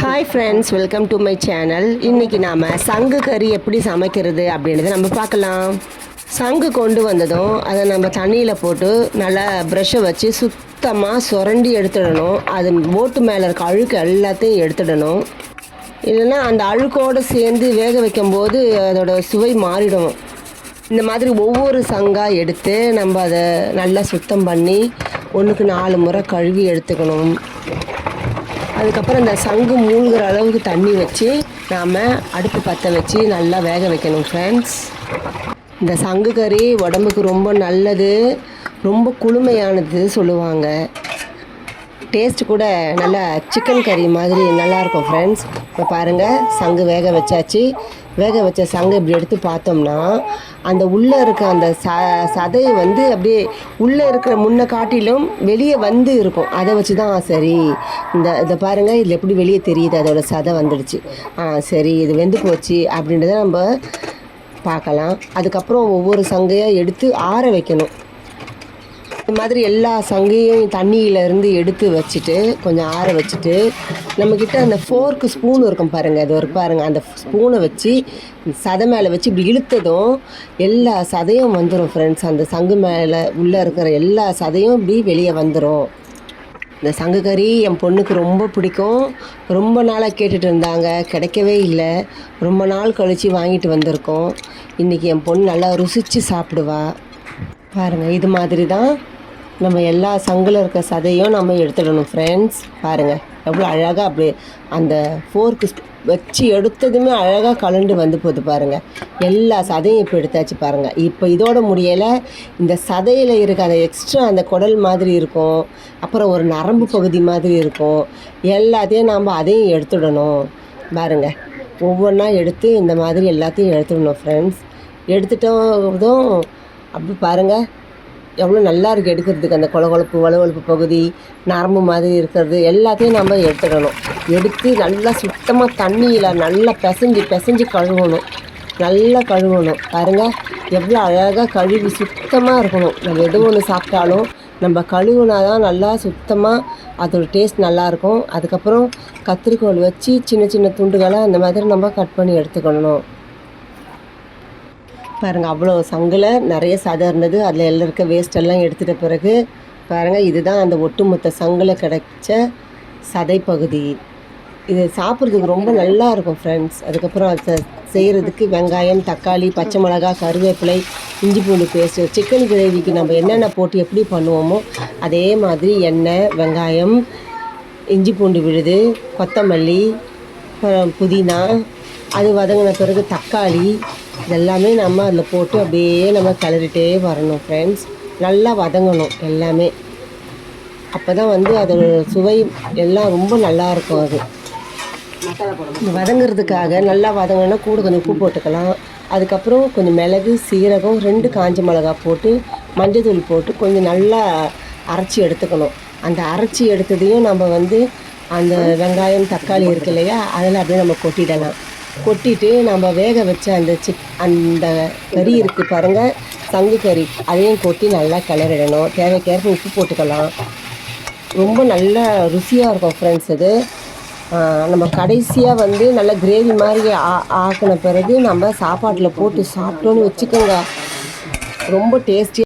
Hi friends welcome to my channel இன்றைக்கி நாம் சங்கு கறி எப்படி சமைக்கிறது அப்படின்றத நம்ம பார்க்கலாம். சங்கு கொண்டு வந்ததும் அதை நம்ம தண்ணியில் போட்டு நல்லா ப்ரஷ்ஷை வச்சு சுத்தமாக சுரண்டி எடுத்துடணும். அது போட்டு மேலே இருக்க அழுக்கு எல்லாத்தையும் எடுத்துடணும். இல்லைன்னா அந்த அழுக்கோடு சேர்ந்து வேக வைக்கும்போது அதோட சுவை மாறிடும். இந்த மாதிரி ஒவ்வொரு சங்காக எடுத்து நம்ம அதை நல்லா சுத்தம் பண்ணி ஒன்றுக்கு நாலு முறை கழுவி எடுத்துக்கணும். அதுக்கப்புறம் இந்த சங்கு மூழ்கிற அளவுக்கு தண்ணி வச்சு நாம் அடுப்பு பற்ற வச்சு நல்லா வேக வைக்கணும் ஃப்ரெண்ட்ஸ் இந்த சங்கு கறி உடம்புக்கு ரொம்ப நல்லது ரொம்ப குளுமையானது சொல்லுவாங்க. டேஸ்ட் கூட நல்லா சிக்கன் கறி மாதிரி நல்லாயிருக்கும் ஃப்ரெண்ட்ஸ் இப்போ பாருங்கள் சங்கு வேக வச்சாச்சு. வேக வச்ச சங்கை இப்படி எடுத்து பார்த்தோம்னா அந்த உள்ளே இருக்க அந்த ச சதை வந்து அப்படியே உள்ளே இருக்கிற முன்ன காட்டிலும் வெளியே வந்து இருக்கும். அதை வச்சு தான் சரி இந்த இதை பாருங்கள் இதில் எப்படி வெளியே தெரியுது அதோட சதை வந்துடுச்சு. ஆ சரி இது வெந்து போச்சு அப்படின்றத நம்ம பார்க்கலாம். அதுக்கப்புறம் ஒவ்வொரு சங்கையாக எடுத்து ஆற வைக்கணும். இது மாதிரி எல்லா சங்கையும் தண்ணியிலேருந்து எடுத்து வச்சுட்டு கொஞ்சம் ஆற வச்சுட்டு நம்மக்கிட்ட அந்த ஃபோர்க்கு ஸ்பூன் இருக்கும் பாருங்கள் அது ஒரு பாருங்கள் அந்த ஸ்பூனை வச்சு சதை மேலே வச்சு இப்படி இழுத்ததும் எல்லா சதையும் வந்துடும் ஃப்ரெண்ட்ஸ் அந்த சங்கு மேலே உள்ளே இருக்கிற எல்லா சதையும் இப்படி வெளியே வந்துடும் இந்த சங்கு கறி என் பொண்ணுக்கு ரொம்ப பிடிக்கும். ரொம்ப நாளாக கேட்டுட்டு இருந்தாங்க கிடைக்கவே இல்லை. ரொம்ப நாள் கழித்து வாங்கிட்டு வந்திருக்கோம். இன்றைக்கி என் பொண்ணு நல்லா ருசித்து சாப்பிடுவா. பாருங்கள் இது மாதிரி தான் நம்ம எல்லா சங்கில் இருக்க சதையும் நம்ம எடுத்துடணும் ஃப்ரெண்ட்ஸ் பாருங்கள் எவ்வளோ அழகாக அப்படி அந்த ஃபோர்க்கு வச்சு எடுத்ததுமே அழகாக கலண்டு வந்து போகுது பாருங்கள் எல்லா சதையும் இப்போ எடுத்தாச்சு பாருங்கள் இப்போ இதோட முடியலை இந்த சதையில் இருக்க அந்த எக்ஸ்ட்ரா அந்த குடல் மாதிரி இருக்கும். அப்புறம் ஒரு நரம்பு பகுதி மாதிரி இருக்கும். எல்லாத்தையும் நாம் அதையும் எடுத்துடணும். பாருங்கள் ஒவ்வொன்றா எடுத்து இந்த மாதிரி எல்லாத்தையும் எடுத்துடணும் ஃப்ரெண்ட்ஸ் எடுத்துட்டதும் அப்படி பாருங்கள் எவ்வளோ நல்லா இருக்குது எடுக்கிறதுக்கு. அந்த கொழகொழப்பு வலுவழுப்பு பகுதி நரம்பு மாதிரி இருக்கிறது எல்லாத்தையும் நம்ம எடுத்துடணும் எடுத்து நல்லா சுத்தமாக தண்ணியில் நல்லா பிசைஞ்சு பிசைஞ்சு கழுவணும். நல்லா கழுவணும். பாருங்கள் எவ்வளோ அழகாக கழுவி சுத்தமாக இருக்கணும். நம்ம எது ஒன்று சாப்பிட்டாலும் நம்ம கழுவுனா தான் நல்லா சுத்தமாக அதோட டேஸ்ட் நல்லாயிருக்கும் அதுக்கப்புறம் கத்திரிக்கோல் வச்சு சின்ன சின்ன துண்டுகளை அந்த மாதிரி நம்ம கட் பண்ணி எடுத்துக்கணும். பாருங்கள் அவ்வளோ சங்கில் நிறைய சதை இருந்தது. அதில் எல்லாம் இருக்க வேஸ்டெல்லாம் எடுத்துகிட்ட பிறகு பாருங்கள் இதுதான் அந்த ஒட்டுமொத்த சங்கில் கிடைச்ச சதை பகுதி. இது சாப்பிட்றதுக்கு ரொம்ப நல்லா இருக்கும் ஃப்ரெண்ட்ஸ் அதுக்கப்புறம் அதை செய்கிறதுக்கு வெங்காயம் தக்காளி பச்சை மிளகா கருவேப்பிலை இஞ்சி பூண்டு பேஸ்ட்டு சிக்கன் கிரேவிக்கு நம்ம என்னென்ன போட்டு எப்படி பண்ணுவோமோ அதே மாதிரி எண்ணெய் வெங்காயம் இஞ்சி பூண்டு விழுது கொத்தமல்லி அப்புறம் புதினா அது வதங்கின பிறகு தக்காளி இதெல்லாமே நம்ம அதில் போட்டு அப்படியே நம்ம கிளறிட்டே வரணும் ஃப்ரெண்ட்ஸ் நல்லா வதங்கணும் எல்லாமே. அப்போ தான் வந்து அதோட சுவை எல்லாம் ரொம்ப நல்லா இருக்கும் அது. வதங்கிறதுக்காக வதங்குறதுக்காக நல்லா வதங்கினா கூட கொஞ்சம் உப்பு போட்டுக்கலாம். அதுக்கப்புறம் கொஞ்சம் மிளகு சீரகம் ரெண்டு காஞ்ச மிளகா போட்டு மஞ்சள் போட்டு கொஞ்சம் நல்லா அரைச்சி எடுத்துக்கணும். அந்த அரைச்சி எடுத்ததையும் நம்ம வந்து அந்த வெங்காயம் தக்காளி இருக்கு இல்லையா அதில் அப்படியே நம்ம கொட்டிடலாம். கொட்டிட்டு நம்ம வேக வச்ச அந்த சிக் அந்த கறி இருக்குது பாருங்கள் சங்கு கறி. அதையும் கொட்டி நல்லா கிளறிடணும். தேவைக்கேற்ப உப்பு போட்டுக்கலாம். ரொம்ப நல்ல ருசியாக இருக்கும் ஃப்ரெண்ட்ஸ் இது. நம்ம கடைசியாக வந்து நல்ல கிரேவி மாதிரி ஆ ஆக்கின பிறகு நம்ம சாப்பாட்டில் போட்டு சாப்பிட்டோன்னு வச்சுக்கோங்க. ரொம்ப டேஸ்டியாக